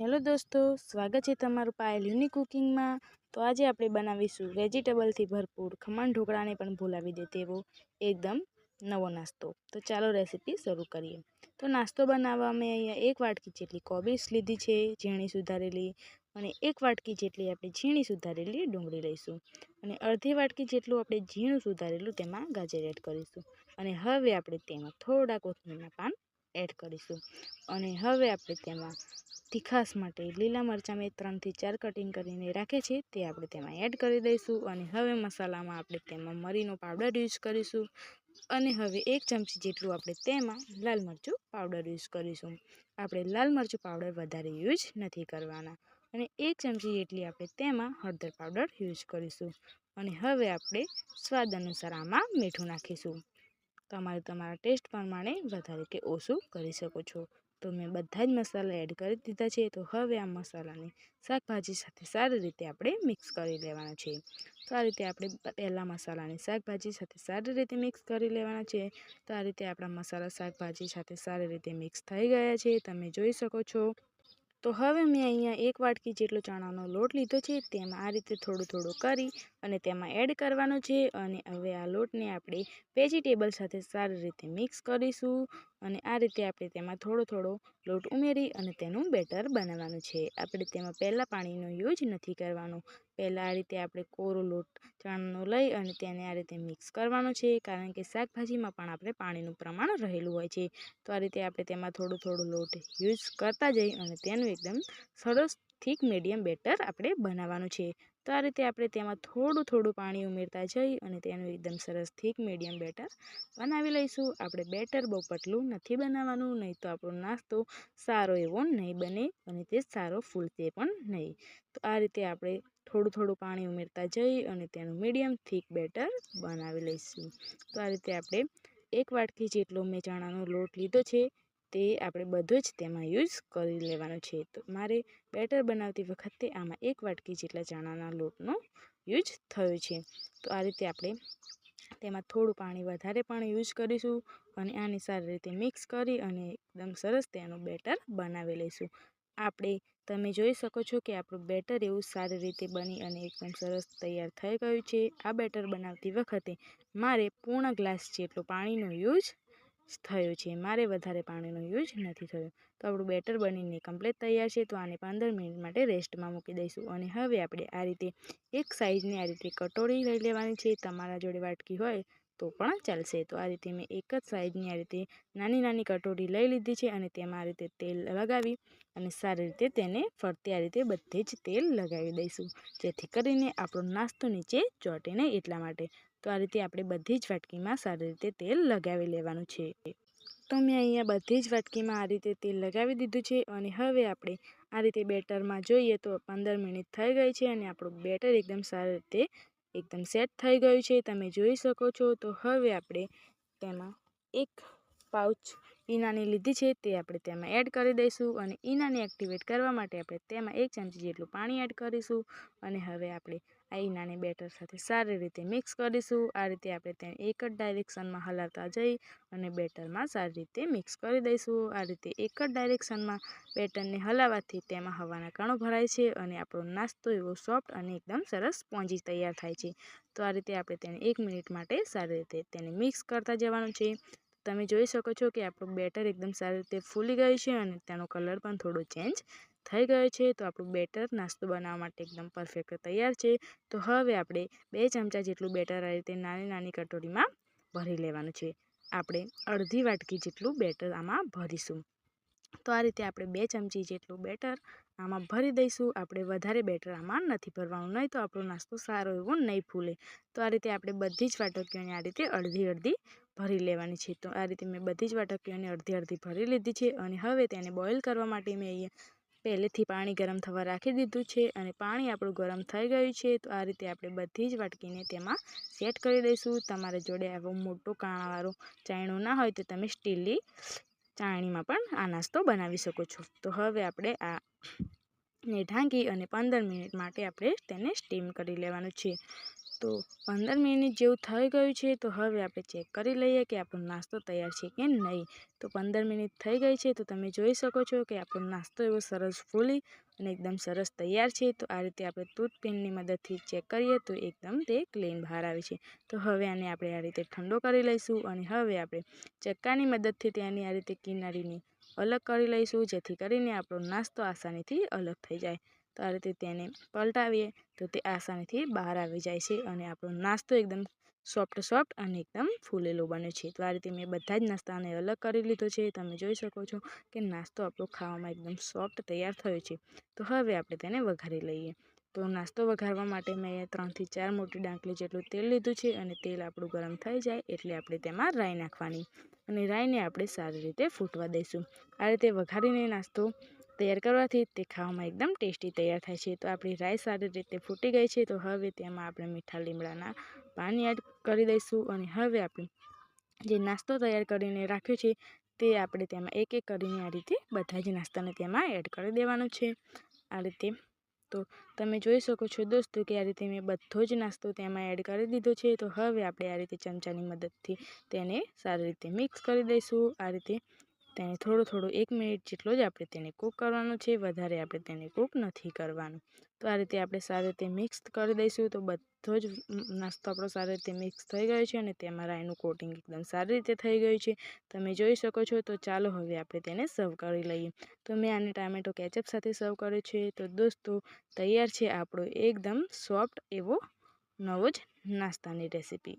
Hello દોસ્તો, સ્વાગત છે તમારું પાયલ યુનિક કુકિંગમાં. તો આજે આપણે બનાવીશું વેજીટેબલથી ભરપૂર ખમણ ઢોકળાને પણ ભૂલાવી દે તેવો એકદમ નવો નાસ્તો. તો ચાલો રેસીપી શરૂ કરીએ. તો નાસ્તો બનાવવા મેં અહીંયા એક વાટકી જેટલી કોબીજ લીધી છે, ઝીણી સુધારેલી અને એક વાટકી જેટલી આપણે ઝીણી સુધારેલી ડુંગળી લઈશું. અને અડધી વાટકી જેટલું આપણે ઝીણું સુધારેલું તેમાં ગાજર એડ કરીશું. અને હવે આપણે તેમાં થોડા કોથમીરના પાન એડ કરીશું. અને હવે આપણે તેમાં તીખાસ માટે લીલા મરચાં મેં ત્રણથી ચાર કટિંગ કરીને રાખે છે, તે આપણે તેમાં એડ કરી દઈશું. અને હવે મસાલામાં આપણે તેમાં મરીનો પાવડર યુઝ કરીશું. અને હવે એક ચમચી જેટલું આપણે તેમાં લાલ મરચું પાવડર યુઝ કરીશું. આપણે લાલ મરચું પાવડર વધારે યુઝ નથી કરવાના. અને એક ચમચી જેટલી આપણે તેમાં હળદર પાવડર યુઝ કરીશું. અને હવે આપણે સ્વાદ અનુસાર આમાં મીઠું નાખીશું. તમારે તમારા ટેસ્ટ પ્રમાણે વધારે કે ઓછું કરી શકો છો. તો મેં બધા જ મસાલા એડ કરી દીધા છે. તો હવે આ મસાલાને શાકભાજી સાથે સારી રીતે આપણે મિક્સ કરી લેવાના છે. તો આ રીતે આપણે પહેલાં મસાલાને શાકભાજી સાથે સારી રીતે મિક્સ કરી લેવાના છે. તો આ રીતે આપણા મસાલા શાકભાજી સાથે સારી રીતે મિક્સ થઈ ગયા છે. તમે જોઈ શકો છો. તો હવે મેં અહીંયા એક વાટકી જેટલો ચણાનો લોટ લીધો છે, તેમાં આ રીતે થોડું થોડું કરી અને તેમાં એડ કરવાનો છે અને હવે આ લોટને આપણે વેજીટેબલ સાથે સારી રીતે મિક્સ કરીશું અને આ રીતે આપણે તેમાં થોડો થોડો લોટ ઉમેરી અને તેનું બેટર બનાવવાનું છે. આપણે તેમાં પહેલાં પાણીનો યુઝ નથી કરવાનો. પહેલાં આ રીતે આપણે કોરો લોટ ચણાનો લઈ અને તેને આ રીતે મિક્સ કરવાનો છે, કારણ કે શાકભાજીમાં પણ આપણે પાણીનું પ્રમાણ રહેલું હોય છે. તો આ રીતે આપણે તેમાં થોડું થોડું લોટ યુઝ કરતા જઈ અને તેનું એકદમ સરસ થીક મીડિયમ બેટર આપણે બનાવવાનું છે. તો આ રીતે આપણે તેમાં થોડું થોડું પાણી ઉમેરતા જઈ અને તેનું એકદમ સરસ થીક મીડિયમ બેટર બનાવી લઈશું. આપણે બેટર બહુ પતલું નથી બનાવવાનું, નહીં તો આપણો નાસ્તો સારો એવો નહીં બને અને તે સારો ફૂલશે પણ નહીં. તો આ રીતે આપણે થોડું થોડું પાણી ઉમેરતા જઈ અને તેનું મીડિયમ થીક બેટર બનાવી લઈશું. તો આ રીતે આપણે એક વાટકી જેટલો મેં ચણાનો લોટ લીધો છે. તે આપણે બધું જ તેમાં યુઝ કરી લેવાનો છે. તો મારે બેટર બનાવતી વખતે આમાં એક વાટકી જેટલા ચણાના લોટનો યુઝ થયો છે. તો આ રીતે આપણે તેમાં થોડું પાણી વધારે પણ યુઝ કરીશું અને આને સારી રીતે મિક્સ કરી અને એકદમ સરસ તેનું બેટર બનાવી લઈશું. આપણે, તમે જોઈ શકો છો કે આપણું બેટર એવું સારી રીતે બની અને એકદમ સરસ તૈયાર થઈ ગયું છે. આ બેટર બનાવતી વખતે મારે પૂર્ણ ગ્લાસ જેટલું પાણીનો યુઝ થયો છે. મારે વધારે પાણીનો યુઝ નથી થયો. તો આપણું બેટર બનીને કમ્પ્લેટ તૈયાર છે. તો આને પંદર મિનિટ માટે રેસ્ટમાં મૂકી દઈશું. અને હવે આપણે આ રીતે એક સાઇઝની આ રીતે કટોરી લઈ લેવાની છે. તમારા જોડે વાટકી હોય તો પણ ચાલશે. તો આ રીતે મેં એક જ સાઈઝની આ રીતે નાની નાની કટોરી લઈ લીધી છે અને તેમાં આ રીતે તેલ લગાવી અને સારી રીતે તેને ફરતી આ રીતે બધે જ તેલ લગાવી દઈશું. જેથી કરીને આપણો નાસ્તો નીચે ચોટે નહીં એટલા માટે. તો આ રીતે આપણે બધી જ વાટકીમાં સારી રીતે તેલ લગાવી લેવાનું છે. તો મેં અહીંયા બધી જ વાટકીમાં આ રીતે તેલ લગાવી દીધું છે અને હવે આપણે આ રીતે બેટરમાં જોઈએ તો પંદર મિનિટ થઈ ગઈ છે અને આપણું બેટર એકદમ સારી રીતે એકદમ સેટ થઈ ગયું છે. તમે જોઈ શકો છો. તો હવે આપણે તેમાં એક પાઉચ ઈનાની લીધી છે તે આપણે તેમાં એડ કરી દઈશું અને ઈનાને એક્ટિવેટ કરવા માટે આપણે તેમાં એક ચમચી જેટલું પાણી એડ કરીશું અને હવે આપણે આ ઈનાને બેટર સાથે સારી રીતે મિક્સ કરીશું. આ રીતે આપણે તેને એક જ ડાયરેક્શનમાં હલાવતા જઈ અને બેટરમાં સારી રીતે મિક્સ કરી દઈશું. આ રીતે એક જ ડાયરેક્શનમાં બેટરને હલાવવાથી તેમાં હવાના કણો ભરાય છે અને આપણો નાસ્તો એવો સોફ્ટ અને એકદમ સરસ સ્પોન્જી તૈયાર થાય છે. તો આ રીતે આપણે તેને એક મિનિટ માટે સારી રીતે તેને મિક્સ કરતા જવાનું છે. તમે જોઈ શકો છો કે આપણું બેટર એકદમ સારી રીતે ફૂલી ગયું છે અને તેનો કલર પણ થોડો ચેન્જ થઈ ગયો છે. તો આપણું બેટર નાસ્તો બનાવવા માટે એકદમ પરફેક્ટ તૈયાર છે. તો હવે આપણે બે ચમચા જેટલું બેટર આ રીતે નાની નાની કટોરીમાં ભરી લેવાનું છે. આપણે અડધી વાટકી જેટલું બેટર આમાં ભરીશું. તો આ રીતે આપણે બે ચમચી જેટલું બેટર આમાં ભરી દઈશું. આપણે વધારે બેટર આમાં નથી ભરવાનું, નહીં તો આપણો નાસ્તો સારો એવો નહીં ફૂલે. તો આ રીતે આપણે બધી જ વાટકીઓને આ રીતે અડધી અડધી ભરી લેવાની છે. તો આ રીતે મેં બધી જ વાટકીઓને અડધી અડધી ભરી લીધી છે અને હવે તેને બોઇલ કરવા માટે મેં અહીંયા પહેલેથી પાણી ગરમ થવા રાખી દીધું છે અને પાણી આપણું ગરમ થઈ ગયું છે. તો આ રીતે આપણે બધી જ વાટકીને તેમાં સેટ કરી દઈશું. તમારા જોડે આવો મોટો કાણાવાળો ચાયણું ના હોય તો તમે સ્ટીલની ચાણીમાં પણ આ નાસ્તો બનાવી શકો છો. તો હવે આપણે આ ને ઢાંકી અને પંદર મિનિટ માટે આપણે તેને સ્ટીમ કરી લેવાનું છે. તો પંદર મિનિટ જેવું થઈ ગયું છે, તો હવે આપણે ચેક કરી લઈએ કે આપણો નાસ્તો તૈયાર છે કે નહીં. તો પંદર મિનિટ થઈ ગઈ છે, તો તમે જોઈ શકો છો કે આપણો નાસ્તો એવો સરસ ફૂલી અને એકદમ સરસ તૈયાર છે. તો આ રીતે આપણે ટૂથપેનની મદદથી ચેક કરીએ તો એકદમ તે ક્લીન બહાર આવે છે. તો હવે આને આપણે આ રીતે ઠંડો કરી લઈશું અને હવે આપણે ચક્કાની મદદથી તેની આ રીતે કિનારીની અલગ કરી લઈશું, જેથી કરીને આપણો નાસ્તો આસાનીથી અલગ થઈ જાય. તો આ તેને પલટાવીએ તો તે આસાનીથી બહાર આવી જાય છે અને આપણો નાસ્તો એકદમ સોફ્ટ સોફ્ટ અને એકદમ ફૂલેલો બને છે. તો આ રીતે મેં બધા જ નાસ્તાને અલગ કરી લીધો છે. તમે જોઈ શકો છો કે નાસ્તો આપણો ખાવામાં એકદમ સોફ્ટ તૈયાર થયો છે. તો હવે આપણે તેને વઘારી લઈએ. તો નાસ્તો વઘારવા માટે મેં ત્રણથી ચાર મોટી ડાંકલી જેટલું તેલ લીધું છે અને તેલ આપણું ગરમ થઈ જાય એટલે આપણે તેમાં રાઈ નાખવાની. અને રાઈને આપણે સારી રીતે ફૂટવા દઈશું. આ રીતે વઘારીને નાસ્તો તૈયાર કરવાથી તે ખાવામાં એકદમ ટેસ્ટી તૈયાર થાય છે. તો આપણી રાઈ સારી રીતે ફૂટી ગઈ છે, તો હવે તેમાં આપણે મીઠા લીમડાના પાણી એડ કરી દઈશું અને હવે આપણે જે નાસ્તો તૈયાર કરીને રાખ્યો છે, તે આપણે તેમાં એક એક કરીને આ રીતે બધા જ નાસ્તાને તેમાં એડ કરી દેવાનો છે. આ રીતે. તો તમે જોઈ શકો છો દોસ્તો કે આ રીતે મેં બધો જ નાસ્તો તેમાં એડ કરી દીધો છે, તો હવે આપણે આ રીતે ચમચાની મદદથી તેને સારી રીતે મિક્સ કરી દઈશું. આ રીતે તેને થોડો, થોડું એક મિનિટ જેટલો જ આપણે તેને કૂક કરવાનું છે, વધારે આપણે તેને કૂક નથી કરવાનું. તો આ રીતે આપણે સારી રીતે મિક્સ કરી દઈશું. તો બધો જ નાસ્તો આપણો સારી રીતે મિક્સ થઈ ગયો છે અને તેમાં રાઈનું કોટિંગ એકદમ સારી રીતે થઈ ગયું છે. તમે જોઈ શકો છો, તો ચાલો હવે આપણે તેને સર્વ કરી લઈએ. તો મેં આને ટામેટો કેચઅપ સાથે સર્વ કર્યો છે. તો દોસ્તો, તૈયાર છે આપણો એકદમ સોફ્ટ એવો નવો જ નાસ્તાની રેસીપી